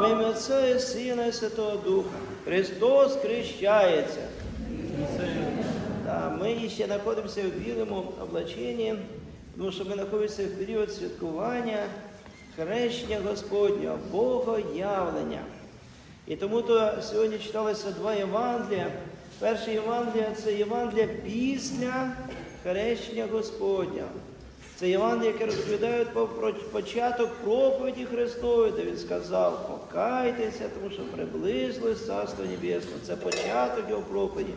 Во ім'я Отця і Сина і Святого Духа. Христос хрещається. Да, ми ще знаходимося в білому облаченні, тому що ми знаходимося в період святкування хрещення Господнього, Богоявлення. І тому то сьогодні читалося два Євангелія. Перше Євангелія це Євангелія після хрещення Господнього. Це Євангелія, яке розповідає про початок проповіді Христової, де він сказав, покайтеся, тому що приблизилось Царство Небесне. Це початок його проповіді.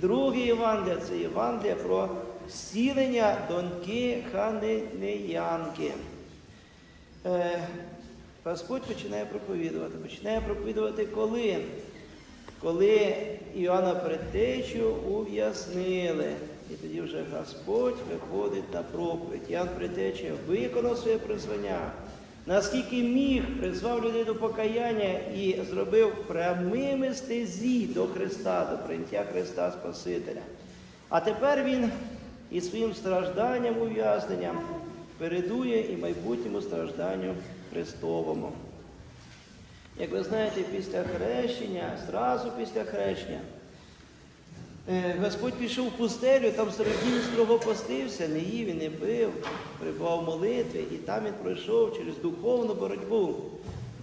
Друге Євангелія це Євангелія про зцілення доньки Ханеянки. Е, Господь починає проповідувати. Починає проповідувати коли? Коли Іоанна Предтечу ув'язнили. І тоді вже Господь виходить на проповідь. Іоанн Предтеча виконав своє призвання. Наскільки міг, призвав людей до покаяння і зробив прямими стезі до Христа, до прийняття Христа Спасителя. А тепер він і своїм стражданням, ув'язненням передує і майбутньому стражданню Христовому. Як ви знаєте, після хрещення, зразу після хрещення, Господь пішов в пустелю, там серед днів строго постився, не їв і не пив, прибував в молитві, і там він пройшов через духовну боротьбу.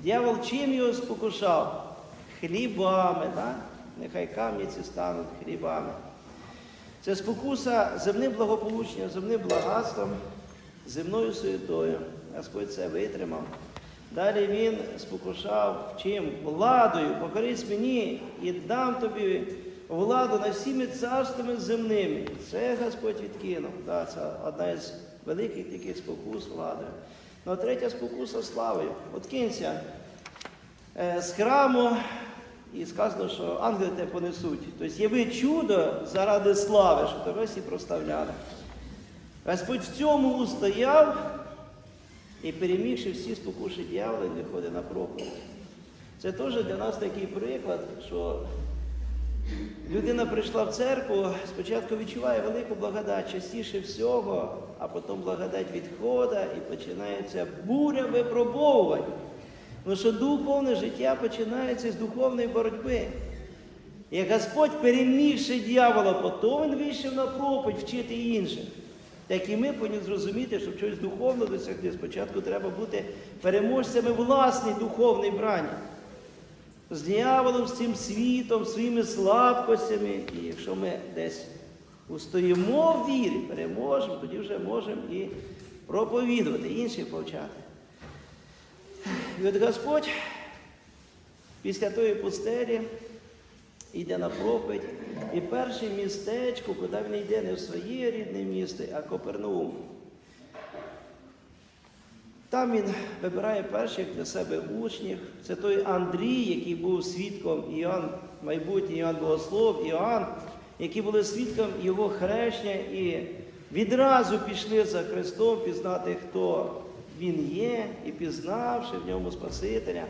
Дьявол чим його спокушав? Хлібами, так? нехай камні ці стануть хлібами. Це спокуса земним благополуччям, земним багатством, земною суєтою. Господь це витримав. Далі він спокушав чим? Владою, покорись мені і дам тобі владу над всіми царствами земними. Це Господь відкинув. Да, це одна із великих таких спокус владою. Ну, а третя спокуса славою. От кинься е, з храму, і сказано, що ангели тебе понесуть. Тобто яви чудо заради слави, щоб тебе всі проставляли. Господь в цьому устояв і перемігши всі спокуші дьявола, він виходить на проповідь. Це теж для нас такий приклад, що людина прийшла в церкву, спочатку відчуває велику благодать частіше всього, а потім благодать відходить і починається буря випробовувань. Тому що духовне життя починається з духовної боротьби. Як Господь перемігши дьявола, потім він вийшов на проповідь вчити інших. Так і ми повинні зрозуміти, щоб щось духовно досягти, спочатку треба бути переможцями власній духовній брані. З дьяволом, з цим світом, своїми слабкостями. І якщо ми десь устоїмо в вірі, переможемо, тоді вже можемо і проповідувати, інших повчати. І от Господь після тої пустелі йде на проповідь. І перше містечко, куди він йде не в своє рідне місто, а Копернаум. Там він вибирає перших для себе учнів. Це той Андрій, який був свідком Іоанн, майбутній Іоанн Богослов, Іоанн, які були свідком його хрещення і відразу пішли за Христом пізнати, хто він є, і пізнавши в ньому Спасителя.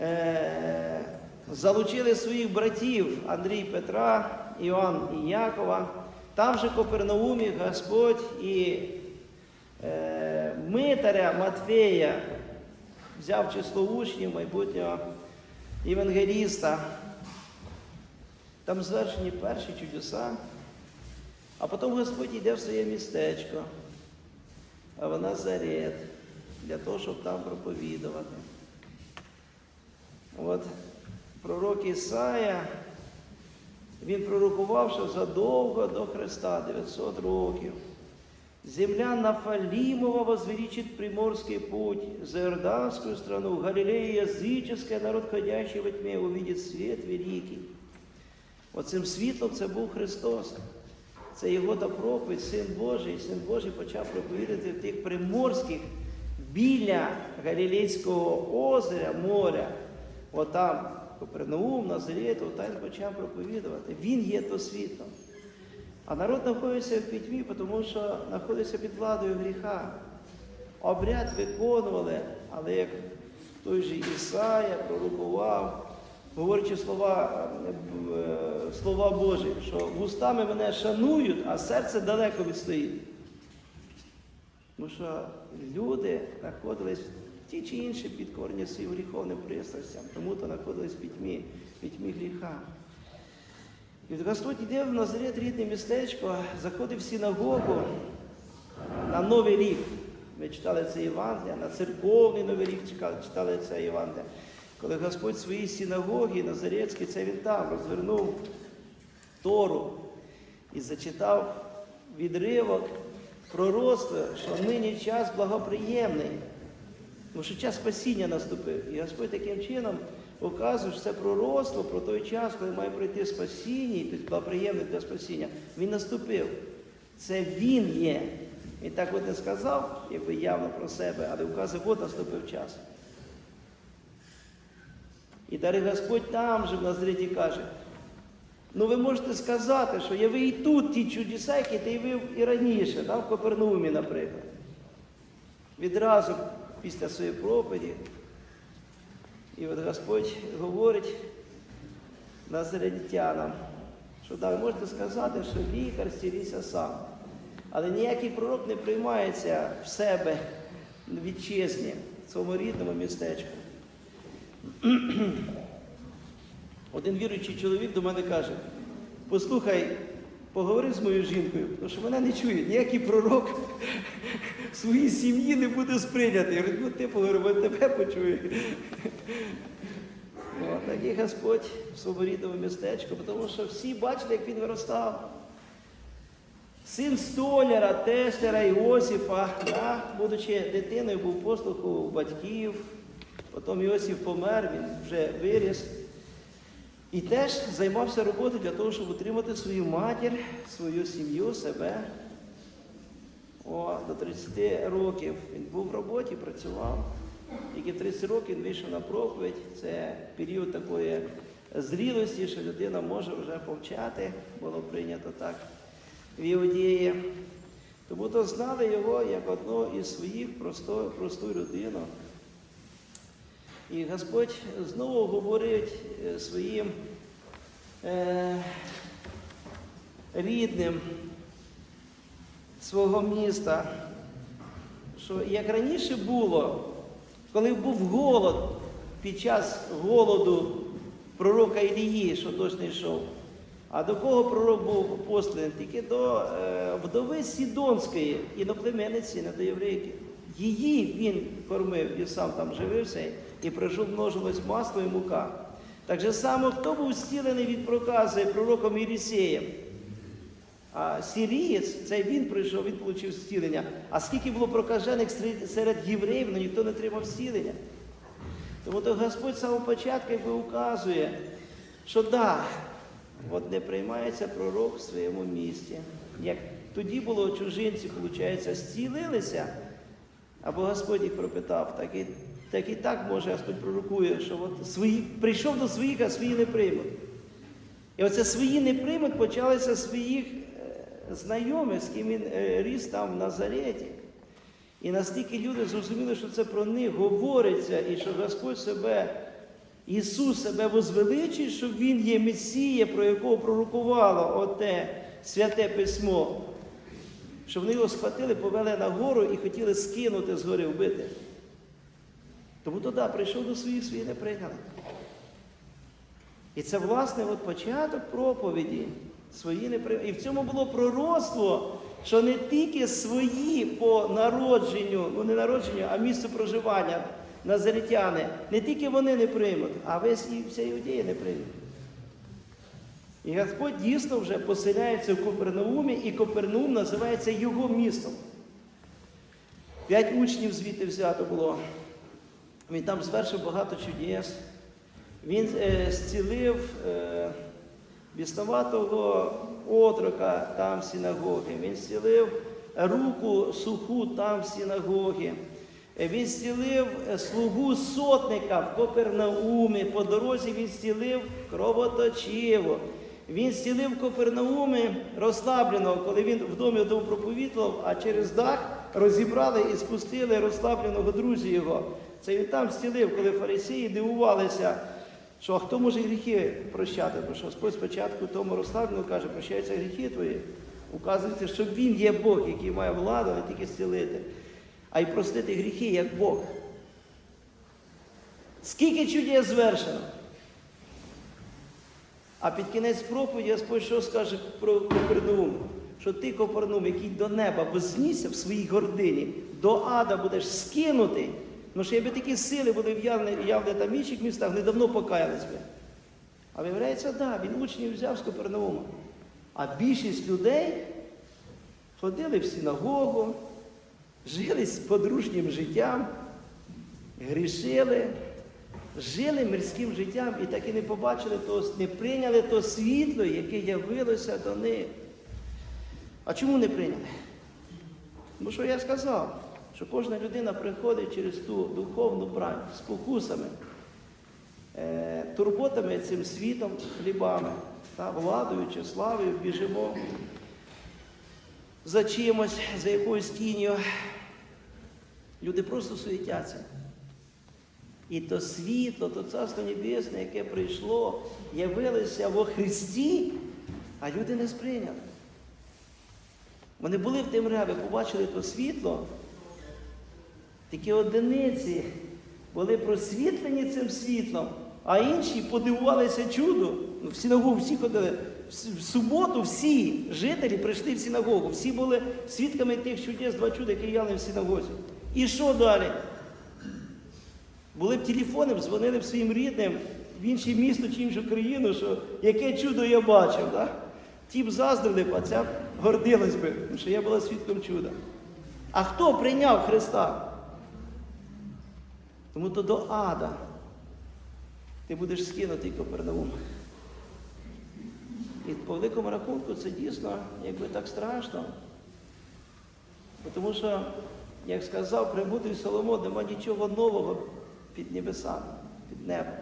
Е- залучили своїх братів Андрій Петра, Іоанн і Якова. Там же Копернаумі Господь і Митаря Матфея взяв число учнів майбутнього євангеліста. Там звершені перші чудеса, а потім Господь йде в своє містечко, а в Назарет, для того, щоб там проповідувати. От пророк Ісая, він пророкував, що задовго до Христа, 900 років. Земля Нафалимова возвеличит приморский путь, за Иорданскую страну, Галилея языческая, народ, ходящий во тьме, увидит свет великий. Оцим світлом це був Христос. Це його проповідь, Син Божий. Син Божий почав проповідати в тих приморських біля Галілейського озера, моря. Отам Копернаум, Назарет, отам почав проповідувати. Він є то світлом. А народ знаходиться в пітьмі, тому що знаходиться під владою гріха. Обряд виконували, але як той же Ісая пророкував, говорячи слова, е, слова Божі, що вустами мене шанують, а серце далеко відстоїть. Тому що люди знаходились в ті чи інші підкорені своїм гріховним пристрастям, тому то знаходились в пітьмі, в пітьмі гріха. І Господь йде в Назарет, рідне містечко, заходить в синагогу на Новий рік. Ми читали це Євангелія, на церковний Новий рік читали це Євангелія. Коли Господь своїй синагогі Назарецькій, це він там розвернув Тору і зачитав відривок пророцтва, що нині час благоприємний. Тому що час спасіння наступив. І Господь таким чином показує, що це пророцтво про той час, коли має прийти спасіння, і тобто благоприємний для спасіння. Він наступив. Це Він є. Він так от не сказав, якби явно про себе, але вказує, от наступив час. І далі Господь там же в Назареті каже, ну ви можете сказати, що я ви і тут ті чудеса, які ти явив і раніше, да, в Копернаумі, наприклад. Відразу після своєї проповіді. І от Господь говорить назаретянам, що да, ви можете сказати, що лікар зцілися сам. Але ніякий пророк не приймається в себе вітчизні, в своєму рідному містечку. Один віруючий чоловік до мене каже: послухай, поговори з моєю жінкою, тому що мене не чує, ніякий пророк своїй сім'ї не буде сприйнятий. Я говорю, ну ти поговори, тебе почує. Так і Господь в своєму рідному містечку, тому що всі бачили, як він виростав. Син столяра, тестера Іосифа, да, будучи дитиною, був послуху батьків, потім Іосиф помер, він вже виріс. І теж займався роботою для того, щоб утримати свою матір, свою сім'ю, себе. О, до 30 років він був в роботі, працював. Тільки 30 років він вийшов на проповідь. Це період такої зрілості, що людина може вже повчати, було прийнято так в Іудеї. Тому то знали його як одну із своїх просто, просту людину. І Господь знову говорить е, своїм е, рідним свого міста, що як раніше було, коли був голод під час голоду пророка Ілії, що дощ не йшов, а до кого пророк був посланий? Тільки до е, вдови Сідонської іноплемениці, не до єврейки. Її він кормив і сам там живився, і прийшов множилось масло і мука. Так же само, хто був зцілений від прокази пророком Єлісеєм? А сірієць, це він прийшов, він отримав зцілення. А скільки було прокажених серед- євреїв, але ніхто не отримав зцілення. Тому то Господь з самого початку якби указує, що да, от не приймається пророк в своєму місті. Як тоді було чужинці, виходить, зцілилися, або Господь їх пропитав, так і так, і так може Господь пророкує, що от свої, прийшов до своїх, а свої не приймуть. І оце свої не приймуть почалися своїх е, знайомих, з ким він е, ріс там в Назареті. І настільки люди зрозуміли, що це про них говориться, і що Господь себе, Ісус себе возвеличує, що Він є Месія, про якого пророкувало оте святе письмо. Що вони його схватили, повели на гору і хотіли скинути з гори вбити. Тому то да, прийшов до своїх, свої не прийняли. І це, власне, от початок проповіді. Свої не при... І в цьому було пророцтво, що не тільки свої по народженню, ну не народженню, а місцю проживання назаритяни, не тільки вони не приймуть, а весь і вся іудея не прийме. І Господь дійсно вже поселяється в Копернаумі, і Копернаум називається його містом. П'ять учнів звідти взято було. Він там звершив багато чудес. Він е, зцілив е, біснуватого отрока там в синагогі. Він зцілив руку суху там в синагогі. Е, Він зцілив слугу сотника в Копернаумі. По дорозі він зцілив кровоточиво. Він зцілив в Копернаумі розслабленого, коли він в домі проповідував, а через дах розібрали і спустили розслабленого друзі його. Це він там зцілив, коли фарисеї дивувалися, що а хто може гріхи прощати? Бо що Господь спочатку тому розслабленому каже, прощаються гріхи твої. Указується, що він є Бог, який має владу не тільки зцілити, а й простити гріхи як Бог. Скільки чудес звершено? А під кінець проповіді Господь що скаже про Копернаум? Що ти, Копернаум, який до неба вознісся в своїй гордині, до ада будеш скинутий. Ну що якби такі сили були в явне, там інших містах, недавно покаялись би. А виявляється, так, да, він учнів взяв з Копернаума. А більшість людей ходили в синагогу, жили з подружнім життям, грішили, жили мирським життям і так і не побачили, то, не прийняли то світло, яке явилося до них. А чому не прийняли? Тому що я сказав, що кожна людина приходить через ту духовну брань з покусами, е, турботами цим світом, хлібами, та, владою чи славою біжимо за чимось, за якоюсь тінню. Люди просто суетяться. І то світло, то Царство Небесне, яке прийшло, явилося во Христі, а люди не сприйняли. Вони були в темряві, побачили то світло, такі одиниці були просвітлені цим світлом, а інші подивувалися чуду. Ну, В синагогу всі ходили. В суботу всі жителі прийшли в синагогу, всі були свідками тих чудес, два чуда, які явлені в синагозі. І що далі? Були б телефони, дзвонили б своїм рідним в інше місто чи іншу країну, що яке чудо я бачив. Да? Ті б заздрили б, а ця б гордилась би, що я була свідком чуда. А хто прийняв Христа? Тому то до ада ти будеш скинутий Копернаум. І по великому рахунку це дійсно якби так страшно. Тому що, як сказав Премудрий Соломон, нема нічого нового під небесами, під небом.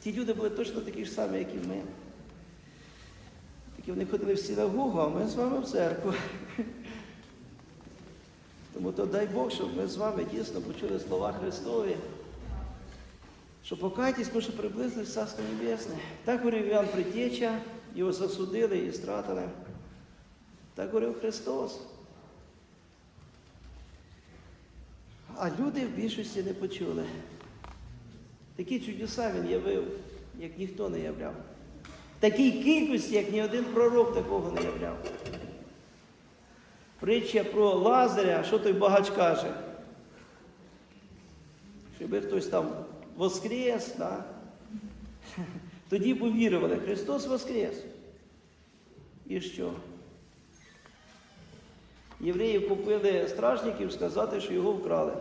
Ті люди були точно такі ж самі, як і ми. Тільки вони ходили в синагогу, а ми з вами в церкву. Тому то дай Бог, щоб ми з вами дійсно почули слова Христові. Що покайтесь, тому що приблизно Царство Небесне. Так говорив Іван Притеча, його засудили і стратили. Так говорив Христос. А люди в більшості не почули. Такі чудеса він явив, як ніхто не являв. Такій кількості, як ні один пророк такого не являв. Притча про Лазаря, що той багач каже? Щоби хтось там воскрес, да? тоді повірували, Христос воскрес. І що? Євреї купили стражників сказати, що його вкрали.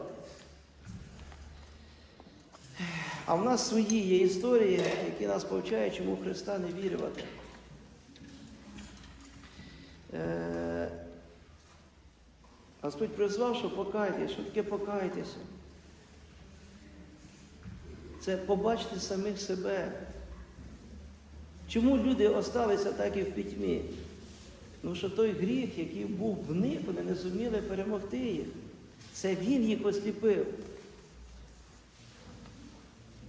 А в нас свої є історії, які нас повчають, чому Христа не вірювати. Господь призвав, що покайтесь, що таке покайтеся. Це побачити самих себе. Чому люди осталися так і в пітьмі? Тому що той гріх, який був в них, вони не зуміли перемогти їх. Це він їх осліпив.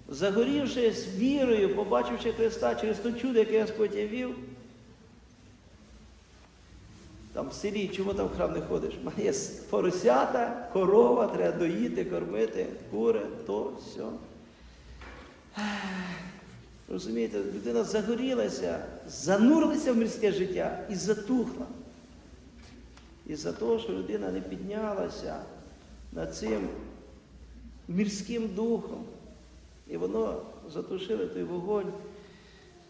Загорівшись вірою, побачивши Христа через то чудо, яке Господь явив, там в селі, чому там в храм не ходиш? Є поросята, корова, треба доїти, кормити, кури, то, все. Розумієте, людина загорілася, занурилася в мирське життя і затухла. Із-за того, що людина не піднялася над цим мирським духом. І воно затушило той вогонь,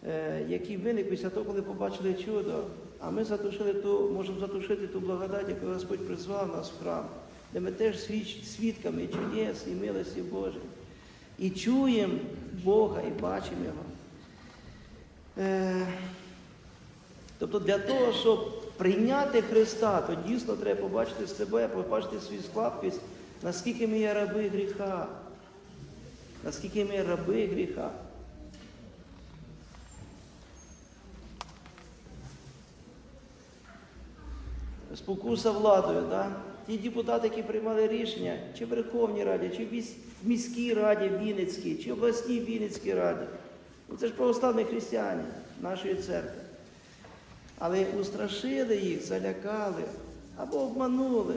е, який виник після того, коли побачили чудо. А ми затушили ту, можемо затушити ту благодать, яку Господь призвав нас в храм, де ми теж свідками чудес, і милості Божої. І чуємо Бога, і бачимо Його. Е, Тобто для того, щоб прийняти Христа, то дійсно треба побачити себе, побачити свою слабкість, наскільки ми є раби гріха. Наскільки ми раби гріха. Спокуса владою, да? ті депутати, які приймали рішення, чи в Верховній Раді, чи в міській раді Вінницькій, чи в обласній Вінницькій раді. Ну, це ж православні християни нашої церкви. Але устрашили їх, залякали або обманули.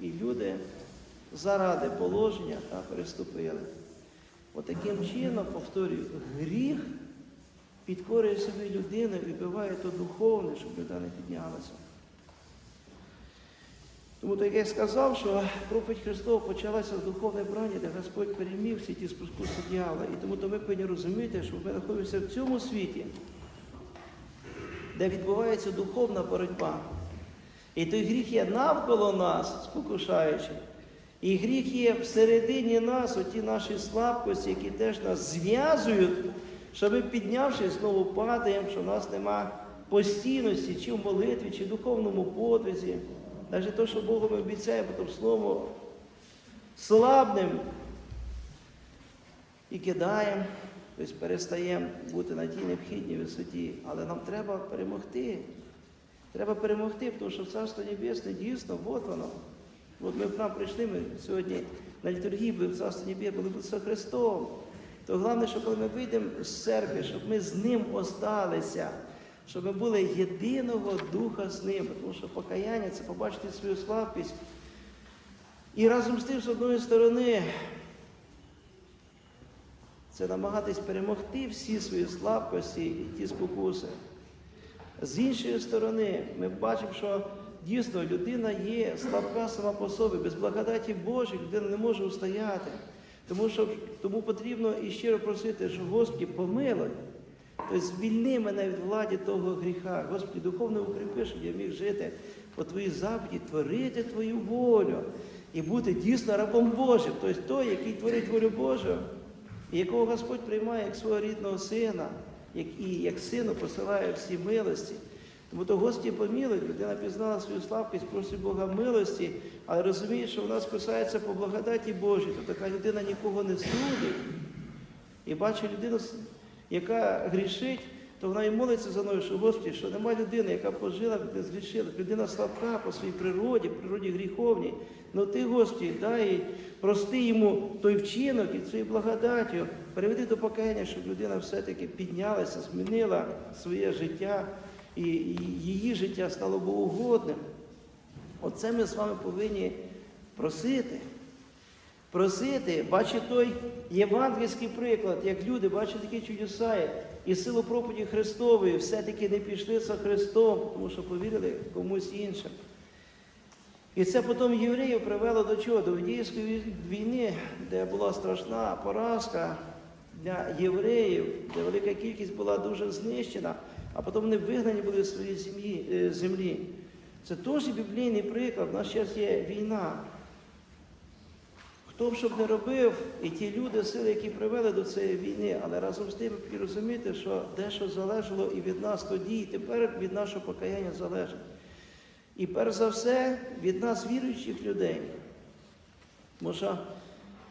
І люди заради положення та переступили. Отаким чином, повторюю, гріх підкорює собі людину і вибиває то духовне, щоб людина не піднялася. Тому, так я сказав, що проповідь Христова почалася з духовної брані, де Господь переміг всі ті спокуси дьявола. І тому то ми повинні розуміти, що ми знаходимося в цьому світі, де відбувається духовна боротьба. І той гріх є навколо нас, спокушаючи. І гріх є всередині нас, оті наші слабкості, які теж нас зв'язують, що ми, піднявшись, знову падаємо, що в нас нема постійності, чи в молитві, чи в духовному подвизі. Навіть те, що Богу ми обіцяємо, потім слово слабним і кидаємо, тобто перестаємо бути на тій необхідній висоті. Але нам треба перемогти. Треба перемогти, тому що Царство Небесне дійсно, от воно. От ми в храм прийшли, ми сьогодні на літургії були в Царство Небесне, були з Христом. То головне, що коли ми вийдемо з церкви, щоб ми з Ним осталися, щоб ми були єдиного духа з Ним. Тому що покаяння це побачити свою слабкість. І разом з тим, з одної сторони, це намагатись перемогти всі свої слабкості і ті спокуси. З іншої сторони, ми бачимо, що дійсно людина є слабка сама по собі, без благодаті Божої людина не може устояти. Тому, що, тому потрібно і щиро просити, що Господи, помилуй. Тобто звільни мене від влади того гріха. Господи, духовно укріпи, щоб я міг жити по Твоїй заповіді, творити Твою волю і бути дійсно рабом Божим. Тобто той, який творить волю Божу, і якого Господь приймає як свого рідного сина, як і як сину посилає всі милості. Тому то Господі помилуй, людина пізнала свою слабкість, просить Бога милості, але розуміє, що вона спасається по благодаті Божій, то така людина нікого не судить. І бачить людину, яка грішить, то вона і молиться за мною, що Господи, що немає людини, яка пожила, не згрішила. Людина слабка по своїй природі, природі гріховній. Ну ти, Господи, дай прости йому той вчинок і цією благодаттю, переведи до покаяння, щоб людина все-таки піднялася, змінила своє життя і її життя стало богоугодним. Оце ми з вами повинні просити. Просити, бачить той євангельський приклад, як люди бачать такі чудеса, і силу проповіді Христової все-таки не пішли за Христом, тому що повірили комусь іншим. І це потім євреїв привело до чого? До Індійської війни, де була страшна поразка для євреїв, де велика кількість була дуже знищена, а потім вони вигнані були з своєї е, землі. Це теж біблійний приклад. У нас зараз є війна. Хто б щоб не робив, і ті люди, сили, які привели до цієї війни, але разом з тим ви розумієте, що дещо залежало і від нас тоді, і тепер від нашого покаяння залежить. І перш за все від нас, віруючих людей. Тому що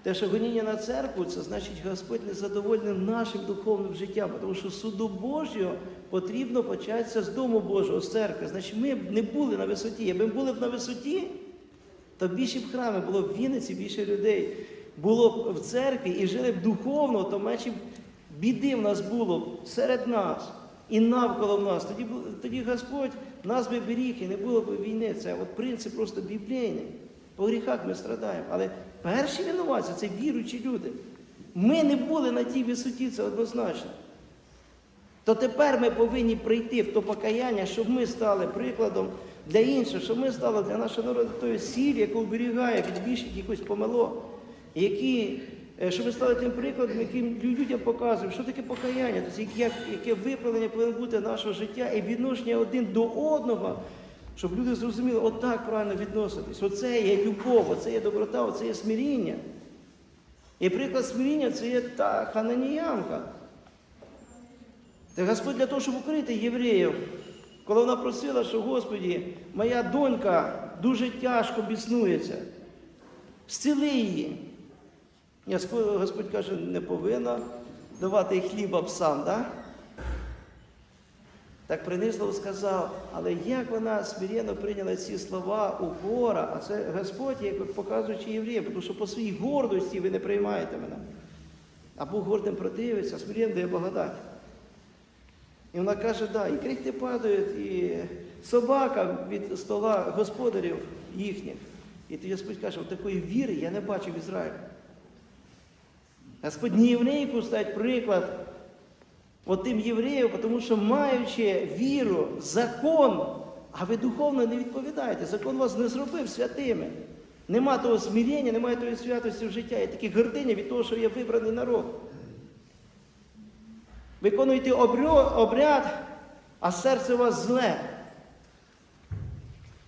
те, що гоніння на церкву, це значить, Господь незадоволений нашим духовним життям, тому що суду Божого потрібно початися з Дому Божого, з церкви. Значить, ми б не були на висоті. Якби ми були б на висоті, то більше б храми було б в Вінниці, більше людей було б в церкві і жили б духовно, то менше б біди в нас було б серед нас і навколо нас. Тоді, тоді Господь нас би беріг і не було б війни. Це от принцип просто біблійний. По гріхах ми страдаємо. Але перші винуватці це віруючі люди. Ми не були на тій висоті, це однозначно. То тепер ми повинні прийти в то покаяння, щоб ми стали прикладом для інших, щоб ми стали для нашого народу тою сіль, яка оберігає від більших якихось помилок, які, е, щоб ми стали тим прикладом, яким людям показуємо, що таке покаяння, тобто як, яке виправлення повинно бути нашого життя і відношення один до одного, щоб люди зрозуміли, отак правильно відноситись. Оце є любов, оце є доброта, оце є смиріння. І приклад смиріння це є та хананіянка. Та Господь для того, щоб укрити євреїв, коли вона просила, що Господі, моя донька дуже тяжко біснується, зціли її. Я Господь каже, не повинна давати хліба псам, да? Так принизливо сказав, але як вона смиренно прийняла ці слова у гора, а це Господь, як показуючи євреям, тому що по своїй гордості ви не приймаєте мене. А Бог гордим противиться, смиренно дає благодать. І вона каже, да, і крихти падають, і собака від стола господарів їхніх. І тоді Господь каже, от такої віри я не бачив в Ізраїлі. Господь не єврейку стать приклад тим євреям, тому що маючи віру, закон, а ви духовно не відповідаєте, закон вас не зробив святими. Нема того смирення, немає тої святості в життя. Є такі гординя від того, що є вибраний народ. Виконуєте обряд, а серце у вас зле.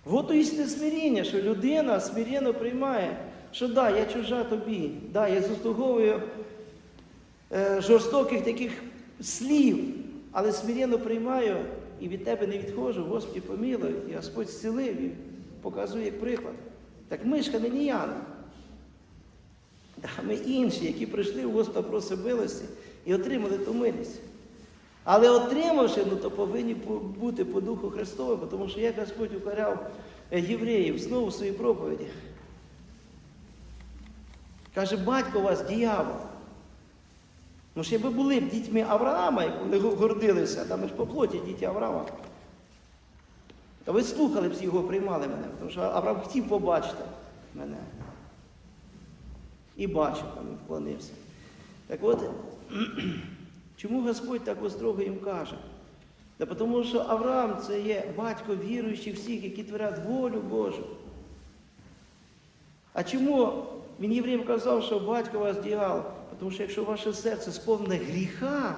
Вот істинне смирення, що людина смиренно приймає, що да, я чужа тобі, да, я заслуговую е, жорстоких таких слів, але смиренно приймаю і від тебе не відходжу, Господи помилуй, і Господь зцілив і показує приклад. Так ми ж ханеніяни. Да, ми інші, які прийшли у Господа милості і отримали ту милість. Але отримавши, ну, то повинні бути по Духу Христову, тому що як Господь укоряв е, євреїв знову в своїй проповіді. Каже, батько вас діявол. Ну, ще би були б дітьми Авраама, як вони гордилися, там ж по плоті діти Авраама. То ви слухали б його, приймали мене, тому що Авраам хотів побачити мене. І бачив, там і вклонився. Так от, чому Господь так острого їм каже? Та тому що Авраам це є батько віруючих всіх, які творять волю Божу. А чому він євреям казав, що батько вас діяв? Тому що якщо ваше серце сповнене гріха,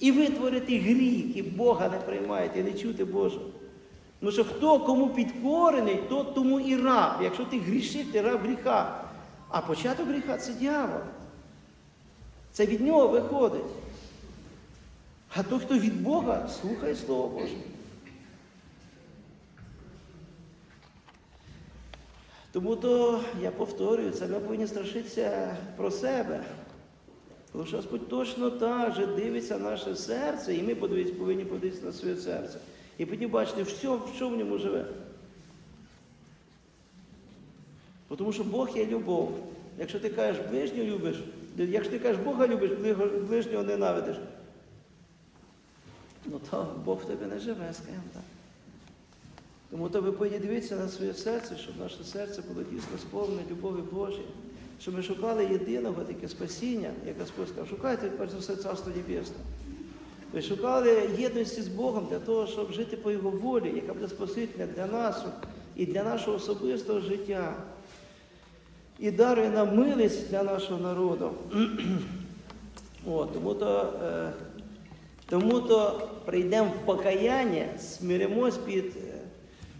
і ви творите гріх, і Бога не приймаєте, і не чути Божого. Ну що хто кому підкорений, то тому і раб. Якщо ти грішив, ти раб гріха. А початок гріха це дьявол. Це від нього виходить. А той, хто від Бога, слухає Слово Боже. Тому то я повторюю, це ми повинні страшитися про себе. Тому що Господь точно так же дивиться наше серце, і ми повинні подивитися на своє серце. І потім бачити, що, що в ньому живе. Тому що Бог є любов. Якщо ти кажеш ближнього любиш, якщо ти кажеш Бога любиш, ближнього- ненавидиш, ну то Бог в тебе не живе, скажімо так. Тому то ви повинні на своє серце, щоб наше серце було дійсно сповнене любові Божої, щоб ми шукали єдиного таке спасіння, як Господь сказав, шукайте перш за все Царство Небесне. Ви шукали єдності з Богом для того, щоб жити по Його волі, яка буде спасительна для нас і для нашого особистого життя. І дарує нам милість для нашого народу. Тому то, е, тому то прийдемо в покаяння, смиримось під е,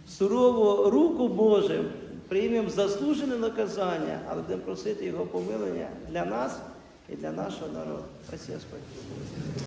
сурову руку Божим, приймемо заслужене наказання, але будемо просити Його помилення для нас і для нашого народу. Спасибо, Господь.